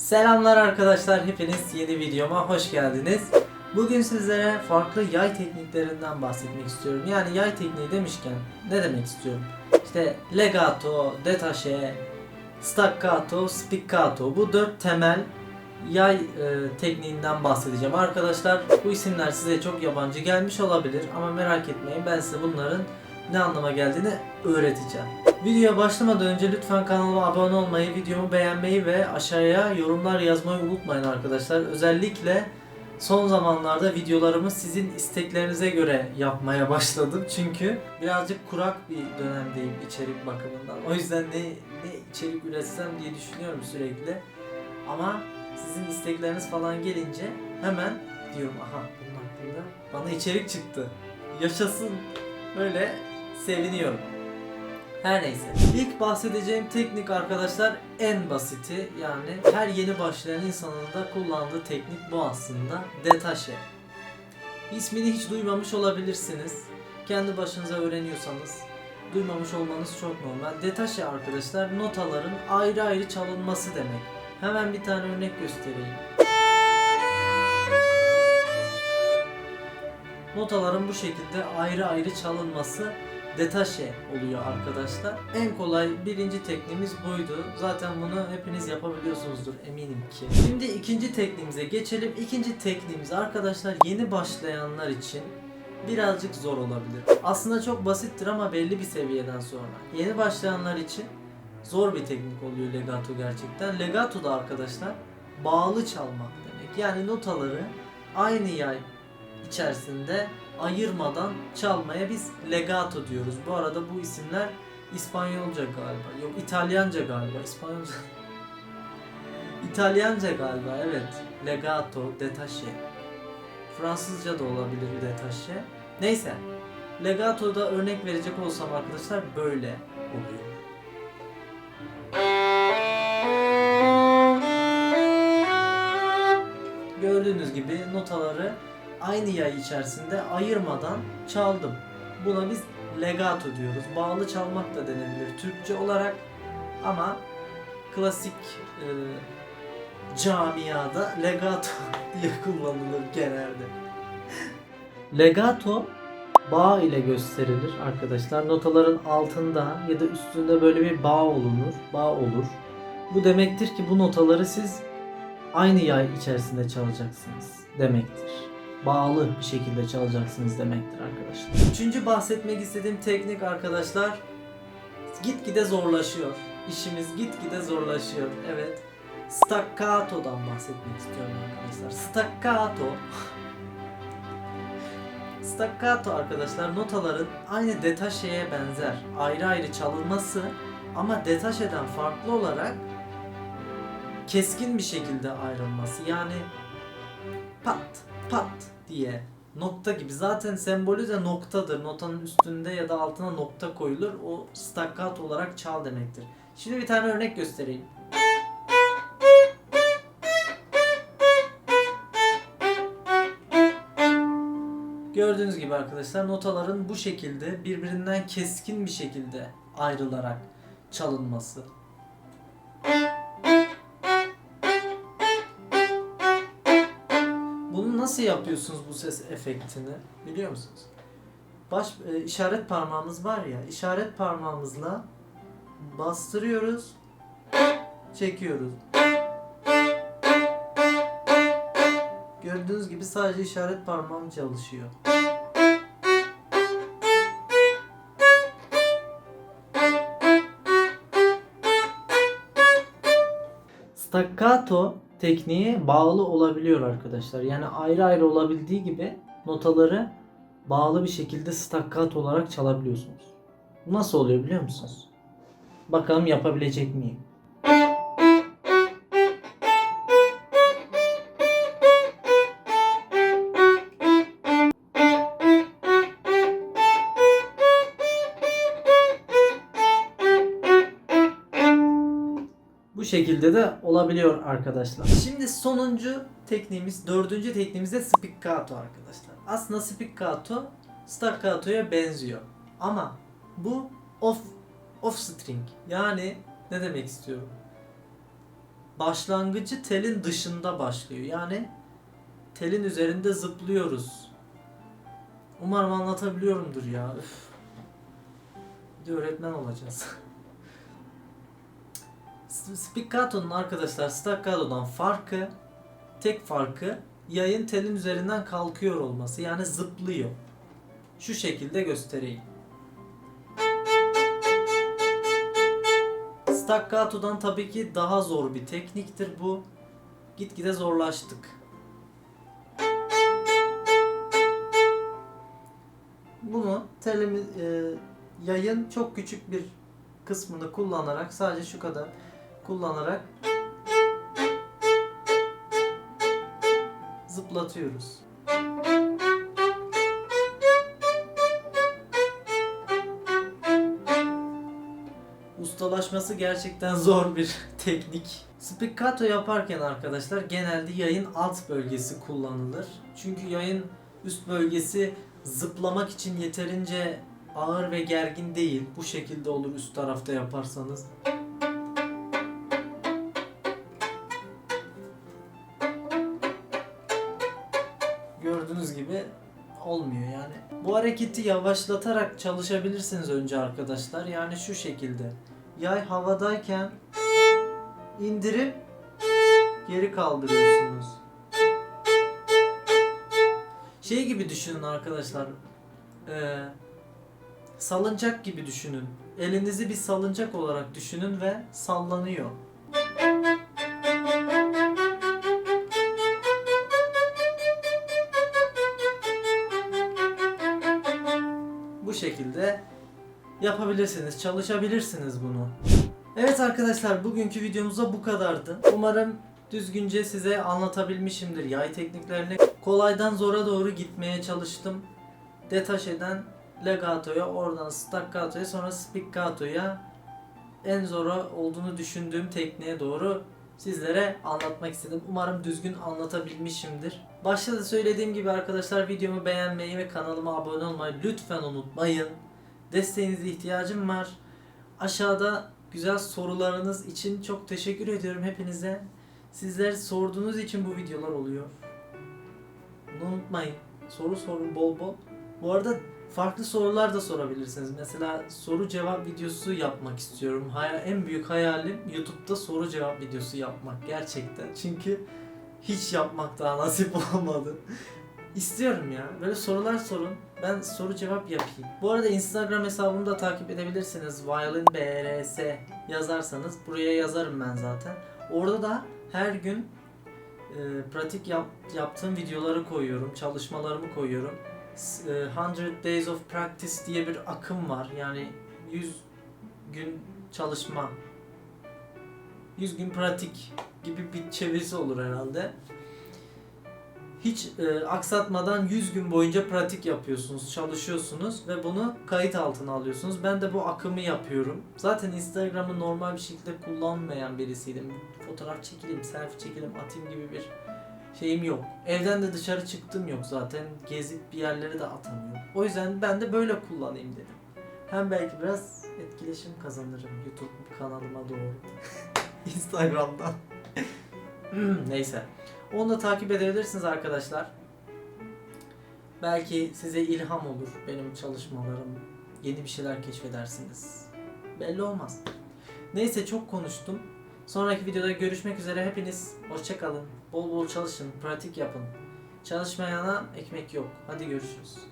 Selamlar arkadaşlar, hepiniz yeni videoma hoş geldiniz. Bugün sizlere farklı yay tekniklerinden bahsetmek istiyorum. Yani yay tekniği demişken ne demek istiyorum? İşte legato, detache, staccato, spiccato bu dört temel yay e, tekniğinden bahsedeceğim arkadaşlar. Bu isimler size çok yabancı gelmiş olabilir ama merak etmeyin ben size bunların ne anlama geldiğini öğreteceğim. Videoya başlamadan önce lütfen kanalıma abone olmayı, videomu beğenmeyi ve aşağıya yorumlar yazmayı unutmayın arkadaşlar. Özellikle son zamanlarda videolarımı sizin isteklerinize göre yapmaya başladım. Çünkü birazcık kurak bir dönemdeyim içerik bakımından. O yüzden ne, ne içerik üretsem diye düşünüyorum sürekli. Ama sizin istekleriniz falan gelince hemen diyorum aha bunun hakkında bana içerik çıktı. Yaşasın. Böyle seviniyorum. Her neyse. İlk bahsedeceğim teknik arkadaşlar en basiti yani her yeni başlayan insanın da kullandığı teknik bu aslında. Detache. İsmini hiç duymamış olabilirsiniz. Kendi başınıza öğreniyorsanız duymamış olmanız çok normal. Detache arkadaşlar notaların ayrı ayrı çalınması demek. Hemen bir tane örnek göstereyim. Notaların bu şekilde ayrı ayrı çalınması detache oluyor arkadaşlar. En kolay birinci tekniğimiz buydu. Zaten bunu hepiniz yapabiliyorsunuzdur eminim ki. Şimdi ikinci tekniğimize geçelim. İkinci tekniğimiz arkadaşlar yeni başlayanlar için birazcık zor olabilir. Aslında çok basittir ama belli bir seviyeden sonra. Yeni başlayanlar için zor bir teknik oluyor legato gerçekten. Legato da arkadaşlar bağlı çalmak demek. Yani notaları aynı yay içerisinde ayırmadan çalmaya biz legato diyoruz. Bu arada bu isimler İspanyolca galiba. Yok İtalyanca galiba. İspanyolca. İtalyanca galiba evet. Legato, detache. Fransızca da olabilir detache. Neyse. Legato'da örnek verecek olsam arkadaşlar böyle oluyor. Gördüğünüz gibi notaları aynı yay içerisinde ayırmadan çaldım. Buna biz legato diyoruz. Bağlı çalmak da denebilir Türkçe olarak ama klasik e, camiada legato diye kullanılır genelde. Legato bağ ile gösterilir arkadaşlar. Notaların altında ya da üstünde böyle bir bağ olunur, bağ olur. Bu demektir ki bu notaları siz aynı yay içerisinde çalacaksınız demektir bağlı bir şekilde çalacaksınız demektir arkadaşlar. Üçüncü bahsetmek istediğim teknik arkadaşlar gitgide zorlaşıyor. İşimiz gitgide zorlaşıyor. Evet. Staccato'dan bahsetmek istiyorum arkadaşlar. Staccato Staccato arkadaşlar notaların aynı detaşeye benzer. Ayrı ayrı çalınması ama detaşeden farklı olarak keskin bir şekilde ayrılması. Yani pat pat diye nokta gibi. Zaten sembolü de noktadır. Notanın üstünde ya da altına nokta koyulur. O staccato olarak çal demektir. Şimdi bir tane örnek göstereyim. Gördüğünüz gibi arkadaşlar notaların bu şekilde birbirinden keskin bir şekilde ayrılarak çalınması. Nasıl yapıyorsunuz bu ses efektini biliyor musunuz? Baş e, işaret parmağımız var ya, işaret parmağımızla bastırıyoruz, çekiyoruz. Gördüğünüz gibi sadece işaret parmağım çalışıyor. Staccato tekniği bağlı olabiliyor arkadaşlar. Yani ayrı ayrı olabildiği gibi notaları bağlı bir şekilde staccato olarak çalabiliyorsunuz. Nasıl oluyor biliyor musunuz? Bakalım yapabilecek miyim? Bu şekilde de olabiliyor arkadaşlar. Şimdi sonuncu tekniğimiz, dördüncü tekniğimiz de spiccato arkadaşlar. Aslında spiccato staccato'ya benziyor. Ama bu off off string. Yani ne demek istiyorum? başlangıcı telin dışında başlıyor. Yani telin üzerinde zıplıyoruz. Umarım anlatabiliyorumdur ya. Üf. Bir de öğretmen olacağız. Spiccato'nun arkadaşlar staccato'dan farkı, tek farkı yayın telin üzerinden kalkıyor olması. Yani zıplıyor. Şu şekilde göstereyim. Staccato'dan tabii ki daha zor bir tekniktir bu. Gitgide zorlaştık. Bunu telimiz, e, yayın çok küçük bir kısmını kullanarak sadece şu kadar kullanarak zıplatıyoruz. Ustalaşması gerçekten zor bir teknik. Spiccato yaparken arkadaşlar genelde yayın alt bölgesi kullanılır. Çünkü yayın üst bölgesi zıplamak için yeterince ağır ve gergin değil. Bu şekilde olur üst tarafta yaparsanız. Hareketi yavaşlatarak çalışabilirsiniz önce arkadaşlar. Yani şu şekilde. Yay havadayken indirip geri kaldırıyorsunuz. Şey gibi düşünün arkadaşlar. Ee, salıncak gibi düşünün. Elinizi bir salıncak olarak düşünün ve sallanıyor. Şekilde yapabilirsiniz, çalışabilirsiniz bunu. Evet arkadaşlar bugünkü videomuzda bu kadardı. Umarım düzgünce size anlatabilmişimdir yay tekniklerini. Kolaydan zora doğru gitmeye çalıştım. Detaşeden legatoya, oradan staccatoya, sonra spiccatoya en zora olduğunu düşündüğüm tekniğe doğru sizlere anlatmak istedim. Umarım düzgün anlatabilmişimdir. Başta da söylediğim gibi arkadaşlar videomu beğenmeyi ve kanalıma abone olmayı lütfen unutmayın. Desteğinize ihtiyacım var. Aşağıda güzel sorularınız için çok teşekkür ediyorum hepinize. Sizler sorduğunuz için bu videolar oluyor. Bunu unutmayın. Soru sorun bol bol. Bu arada farklı sorular da sorabilirsiniz. Mesela soru cevap videosu yapmak istiyorum. Hay- en büyük hayalim YouTube'da soru cevap videosu yapmak gerçekten. Çünkü hiç yapmak daha nasip olmadı. İstiyorum ya. Böyle sorular sorun. Ben soru cevap yapayım. Bu arada Instagram hesabımı da takip edebilirsiniz. ViolinBRS yazarsanız buraya yazarım ben zaten. Orada da her gün e, pratik yap, yaptığım videoları koyuyorum. Çalışmalarımı koyuyorum. S- e, 100 Days of Practice diye bir akım var. Yani 100 gün çalışma 100 gün pratik gibi bir çevirisi olur herhalde. Hiç e, aksatmadan 100 gün boyunca pratik yapıyorsunuz, çalışıyorsunuz ve bunu kayıt altına alıyorsunuz. Ben de bu akımı yapıyorum. Zaten Instagram'ı normal bir şekilde kullanmayan birisiydim. Fotoğraf çekileyim, selfie çekileyim, atayım gibi bir şeyim yok. Evden de dışarı çıktım yok zaten. Gezip bir yerlere de atamıyorum. O yüzden ben de böyle kullanayım dedim. Hem belki biraz etkileşim kazanırım YouTube kanalıma doğru. Instagram'dan. Neyse. Onu da takip edebilirsiniz arkadaşlar. Belki size ilham olur benim çalışmalarım. Yeni bir şeyler keşfedersiniz. Belli olmaz. Neyse çok konuştum. Sonraki videoda görüşmek üzere. Hepiniz hoşçakalın. Bol bol çalışın, pratik yapın. Çalışmayana ekmek yok. Hadi görüşürüz.